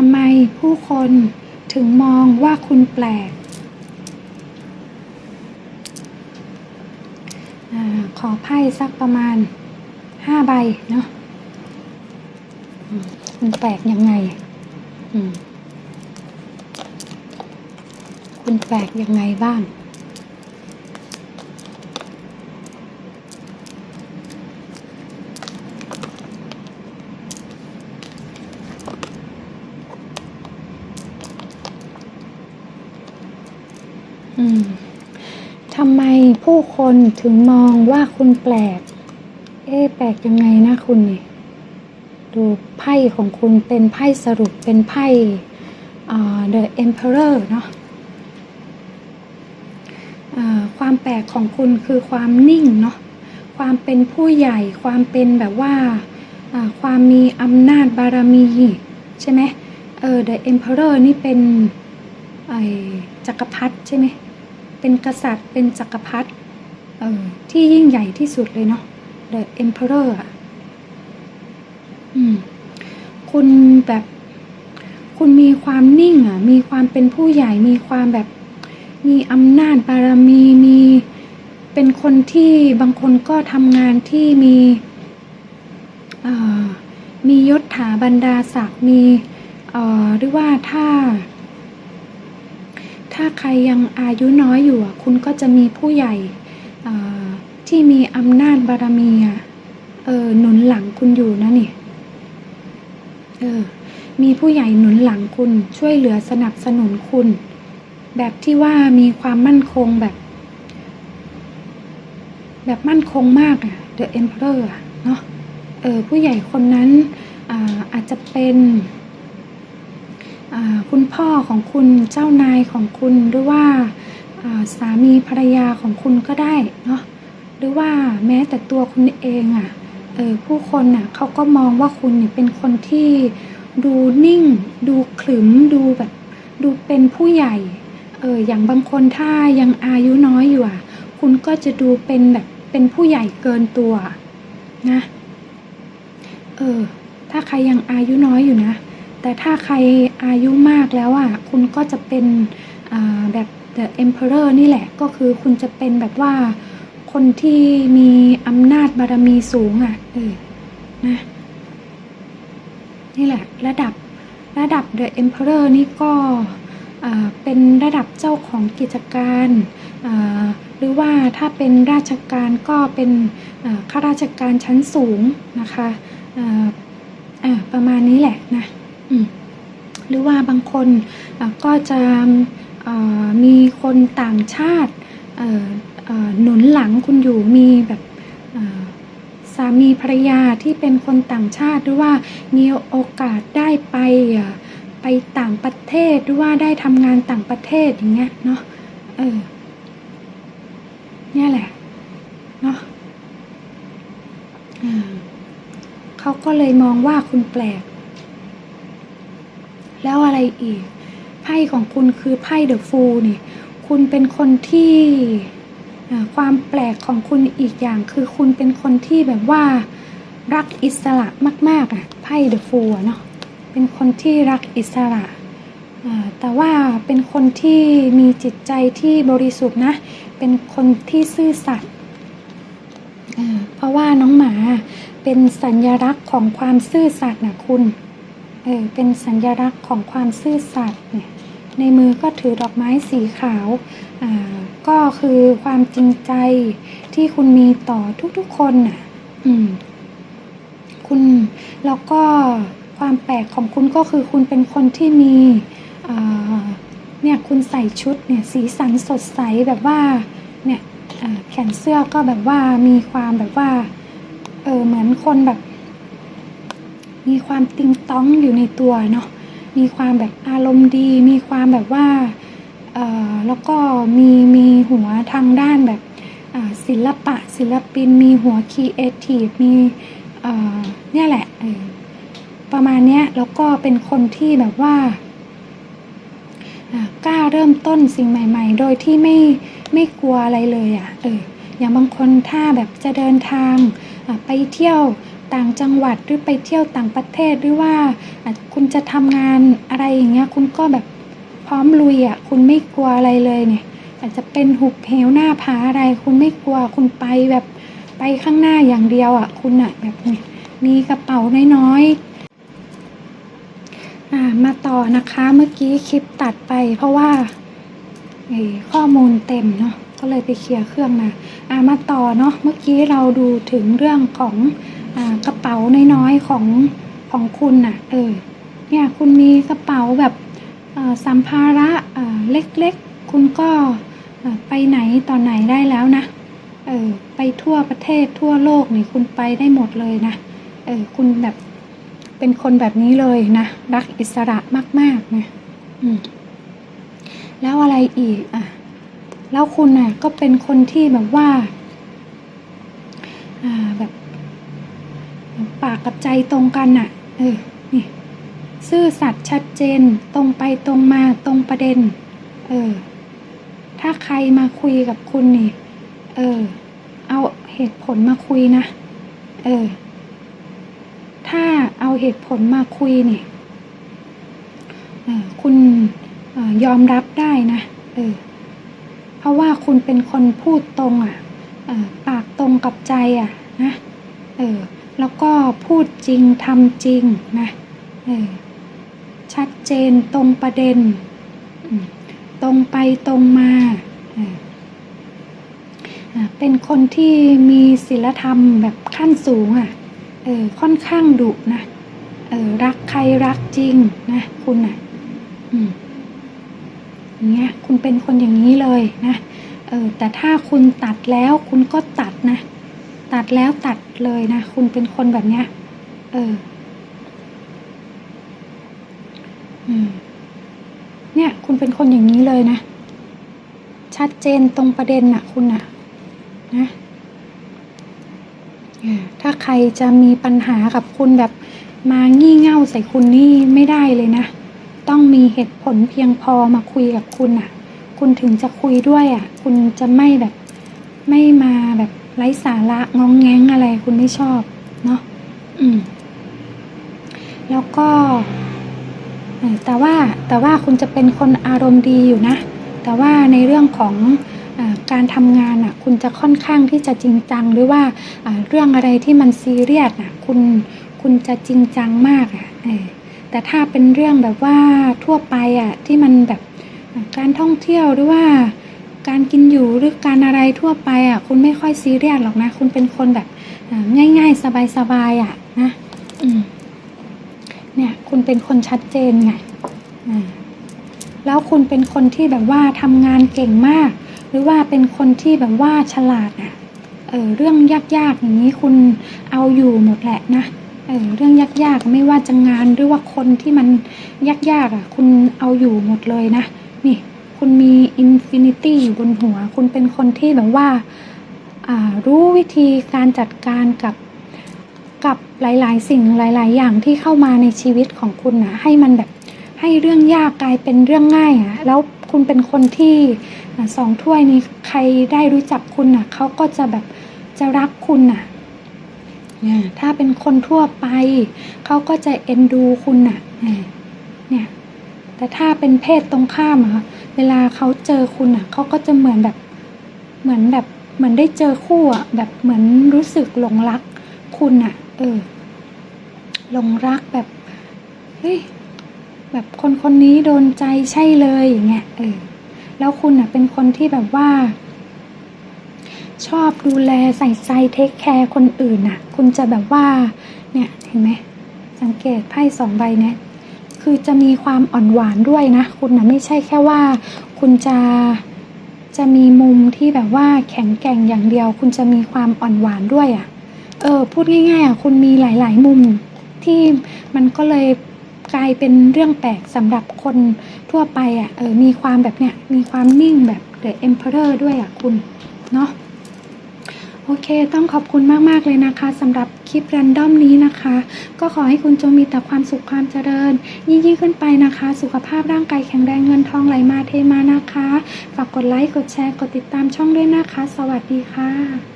ทำไมผู้คนถึงมองว่าคุณแปลกอขอไพ่สักประมาณห้าใบเนาะมคุณแปลกยังไง คุณแปลกยังไงบ้าง ทำไมผู้คนถึงมองว่าคุณแปลก เอ๊แปลกยังไงนะคุณนี่ดูไพ่ของคุณเป็นไพ่สรุปเป็นไพ่ The Emperor เนาะความแปลกของคุณคือความนิ่งเนาะความเป็นผู้ใหญ่ ความเป็นแบบว่าความมีอำนาจบารมี ใช่ไหมเออ The Emperor นี่เป็นไอจักรพรรดิใช่ไหม เป็นกษัตริย์ เป็นจักรพรรดิเออที่ยิ่งใหญ่ที่สุดเลยเนาะ The Emperor อะอืมคุณแบบ คุณมีความนิ่งอะ มีความเป็นผู้ใหญ่ มีความแบบ มีอำนาจบารมี มี เป็นคนที่บางคนก็ทำงานที่มีมียศถาบรรดาศักดิ์ มีเอ่อหรือว่าถ้า ถ้าใครยังอายุน้อยอยู่คุณก็จะมีผู้ใหญ่ที่มีอำนาจบารมีเออหนุนหลังคุณอยู่นะนี่เออมีผู้ใหญ่หนุนหลังคุณช่วยเหลือสนับสนุนคุณ แบบที่ว่ามีความมั่นคงแบบ แบบมั่นคงมากอะ The Emperor อะเนาะเออผู้ใหญ่คนนั้นอาอาจจะเป็น คุณพ่อของคุณเจ้านายของคุณหรือว่าสามีภรรยาของคุณก็ได้เนาะหรือว่าแม้แต่ตัวคุณเองอะ่ะเออผู้คนอะเขาก็มองว่าคุณเนี่ยเป็นคนที่ดูนิ่ง ดูขรึมดูแบบดูเป็นผู้ใหญ่เอออย่างบางคนถ้ายังอายุน้อยอยู่อะ คุณก็จะดูเป็นแบบเป็นผู้ใหญ่เกินตัวนะเออถ้าใครยังอายุน้อยอยู่นะ แต่ถ้าใครอายุมากแล้วอะคุณก็จะเป็นแบบ The Emperor นี่แหละก็คือคุณจะเป็นแบบว่าคนที่มีอำนาจบารมีสูงอะเออนะนี่แหละระดับระดับ The Emperor นี่ก็เป็นระดับเจ้าของกิจการ หรือว่าถ้าเป็นราชการก็เป็นข้าราชการชั้นสูงนะคะประมาณนี้แหละนะ หรือว่าบางคนก็จะมีคนต่างชาติหนุนหลังคุณอยู่มีแบบสามีภรรยาที่เป็นคนต่างชาติหรือว่ามีโอกาสได้ไปไปต่างประเทศหรือว่าได้ทำงานต่างประเทศอย่างเงี้ยเนาะเออเนี่ยแหละเนาะเขาก็เลยมองว่าคุณแปลก แล้วอะไรอีก ไพ่ของคุณคือไพ่เดอะฟูนี่คุณเป็นคนที่ความแปลกของคุณอีกอย่างคือคุณเป็นคนที่แบบว่ารักอิสระมาก ๆอะไพ่เดอะฟูเนาะเป็นคนที่รักอิสระแต่ว่าเป็นคนที่มีจิตใจที่บริสุทธิ์นะ เป็นคนที่ซื่อสัตย์เพราะว่าน้องหมาเป็นสัญลักษณ์ของความซื่อสัตย์นะคุณ เออเป็นสัญลักษณ์ของความซื่อสัตย์เนี่ยในมือก็ถือดอกไม้สีขาวอ่าก็คือความจริงใจที่คุณมีต่อทุกๆคนน่ะอืมคุณแล้วก็ความแปลกของคุณก็คือคุณเป็นคนที่มีเนี่ยคุณใส่ชุดเนี่ยสีสันสดใสแบบว่าเนี่ยแขนเสื้อก็แบบว่ามีความแบบว่าเออเหมือนคนแบบ มีความติงต้องอยู่ในตัวเนาะมีความแบบอารมณ์ดี มีความแบบว่าแล้วก็มีมีหัวทางด้านแบบศิลปะศิลปิน มีหัวคีเอทีฟมีเนี่ยแหละประมาณเนี้ยแล้วก็เป็นคนที่แบบว่ากล้าเริ่มต้นสิ่งใหม่ ๆ โดยที่ไม่ไม่กลัวอะไรเลยอะ่ะเอออย่างบางคนถ้าแบบจะเดินทางไปเที่ยว ต่างจังหวัดหรือไปเที่ยวต่างประเทศหรือว่าคุณจะทำงานอะไรอย่างเงี้ยคุณก็แบบพร้อมลุยอะคุณไม่กลัวอะไรเลยเนี่ย อาจจะเป็นหุบเหวหน้าผาอะไร คุณไม่กลัวคุณไปแบบไปข้างหน้าอย่างเดียวอะคุณอะแบบนี้มีกระเป๋าน้อยๆอ่ามาต่อนะคะเมื่อกี้คลิปตัดไป เพราะว่าข้อมูลเต็มเนาะก็เลยไปเคลียร์เครื่องมาอ่ามาต่อเนาะเมื่อกี้เราดูถึงเรื่องของ กระเป๋าน้อยๆของของคุณน่ะ เออ เนี่ยคุณมีกระเป๋าแบบสัมภาระเอ่อเล็กๆ คุณก็ไปไหนต่อไหนได้แล้วนะ เออ ไปทั่วประเทศทั่วโลกนี่คุณไปได้หมดเลยนะ เออ คุณแบบเป็นคนแบบนี้เลยนะ รักอิสระมากๆนะอืมแล้วอะไรอีกอะ แล้วคุณน่ะก็เป็นคนที่แบบว่า อ่าแบบากกับใจตรงกันน่ะ เออ นี่ ซื่อสัตย์ชัดเจน ตรงไปตรงมาตรงประเด็น เออ ถ้าใครมาคุยกับคุณนี่ เออ เอาเหตุผลมาคุยนะ เออ ถ้าเอาเหตุผลมาคุยนี่เออคุณออยอมรับได้นะเออเพราะว่าคุณเป็นคนพูดตรงอะปากตรงกับใจอะนะเออ แล้วก็พูดจริงทำจริงนะชัดเจนตรงประเด็น ตรงไปตรงมา เป็นคนที่มีศีลธรรมแบบขั้นสูงอะเออค่อนข้างดุนะเออรักใครรักจริงนะคุณน่ะอืมเงี้ยคุณเป็นคนอย่างนี้เลยนะเออแต่ถ้าคุณตัดแล้วคุณก็ตัดนะ ตัดแล้วตัดเลยนะ คุณเป็นคนแบบเนี้ย เออ อืม เนี่ย คุณเป็นคนอย่างนี้เลยนะ ชัดเจนตรงประเด็นน่ะคุณน่ะนะถ้าใครจะมีปัญหากับคุณแบบมางี่เง่าใส่คุณนี่ไม่ได้เลยนะ ต้องมีเหตุผลเพียงพอมาคุยกับคุณน่ะ คุณถึงจะคุยด้วยอะ คุณจะไม่แบบไม่มาแบบ ไร้สาระงองแงงอะไรคุณไม่ชอบเนาะอืม แล้วก็แต่ว่าแต่ว่าคุณจะเป็นคนอารมณ์ดีอยู่นะ แต่ว่าในเรื่องของอการทำงานอะ คุณจะค่อนข้างที่จะจริงจังหรือว่าเรื่องอะไรที่มันซีเรียสอะ คุณคุณจะจริงจังมากอะแต่ถ้าเป็นเรื่องแบบว่าทั่วไปอะที่มันแบบการท่องเที่ยวหรือว่า การกินอยู่หรือการอะไรทั่วไปอะคุณไม่ค่อยซีเรียสหรอกนะ คุณเป็นคนแบบง่าย ๆ สบายๆอะนะเนี่ย คุณเป็นคนชัดเจนไงอ่าแล้วคุณเป็นคนที่แบบว่าทำงานเก่งมาก หรือว่าเป็นคนที่แบบว่าฉลาดอะเออเรื่องยากๆอย่างนี้คุณเอาอยู่หมดแหละนะเออเรื่องยากๆไม่ว่าจะงานหรือว่าคนที่มันยากๆอะ คุณเอาอยู่หมดเลยนะนี่ คุณมีอินฟินิตี้อยู่บนหัว คุณเป็นคนที่แบบว่าารู้วิธีการจัดการกับกับหลาย ๆ สิ่งหลาย ๆ อย่างที่เข้ามาในชีวิตของคุณนะให้มันแบบให้เรื่องยากกลายเป็นเรื่องง่ายอะแล้วคุณเป็นคนที่สองถ้วยนี้ใครได้รู้จักคุณน่ะเขาก็จะแบบจะรักคุณน่ะเนี่ยถ้าเป็นคนทั่วไปเขาก็จะเอ็นดูคุณน่ะเนี่ยเนี่ยแต่ถ้าเป็นเพศตรงข้ามอะ เวลาเขาเจอคุณอะเขาก็จะเหมือนแบบเหมือนแบบเหมือนได้เจอคู่อะแบบเหมือนรู้สึกหลงรักคุณอะเออหลงรักแบบเฮ้ยแบบคนคนนี้โดนใจใช่เลยอย่างเงี้ยเออแล้วคุณอะเป็นคนที่แบบว่า ชอบดูแลใส่ใจเทคแคร์คนอื่นอะคุณจะแบบว่า เนี่ยเห็นไหมสังเกตไพ่สองใบเนี้ย คือจะมีความอ่อนหวานด้วยนะ คุณนะไม่ใช่แค่ว่า คุณจะจะมีมุมที่แบบว่าแข็งแกร่งอย่างเดียว คุณจะมีความอ่อนหวานด้วยอะ่ะ เออ พูดง่ายๆอะคุณมีหลาย ๆ มุมที่มันก็เลยกลายเป็นเรื่องแปลกสำหรับคนทั่วไปอะเออมีความแบบเนี้ยมีความนิ่งแบบ The Emperor ด้วยอะคุณ เนาะ โอเค ต้องขอบคุณมาก ๆ เลยนะคะสำหรับคลิปแรนดอมนี้นะคะ ก็ขอให้คุณจงมีแต่ความสุขความเจริญ ยิ่งยิ่งขึ้นไปนะคะ สุขภาพร่างกายแข็งแรงเงินทองไหลมาเทมานะคะ ฝากกดไลค์ กดแชร์ กดติดตามช่องด้วยนะคะ สวัสดีค่ะ